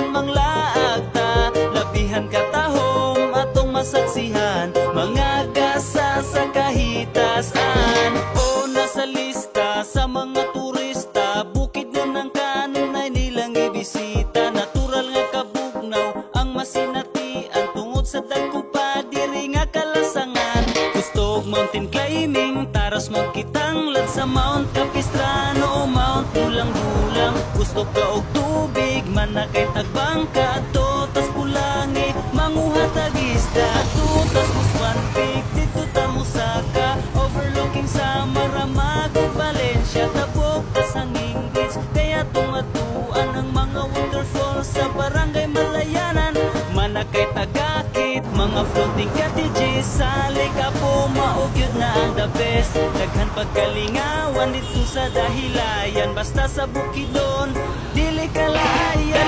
manglaag ta labihan katahom atong masaksihan mga gasa sa kahitasan. O nasa lista sa mga turista bukid nun ng kanunay nilang ibisita. Natural nga kabugnaw ang masinatian tungod sa dagko pa diri nga kalasangan. Gusto mountain climbing taras magkitang lad sa Mount Capistrano. O Mount Bulang-Bulang gusto ka og tubig man na kay tagbangka ato tas pulangi manguha tagisda. Ato tas muswan peak dito ta overlooking sa Maramago Valencia. Tabok tas hanging beach kaya tungatuan ang mga waterfalls sa barangay Malayanan. Manakay tagakit mga floating cottages sa Ligapo Pagkalingawan dito sa dahilayan Basta sa bukidon, dili kalayan.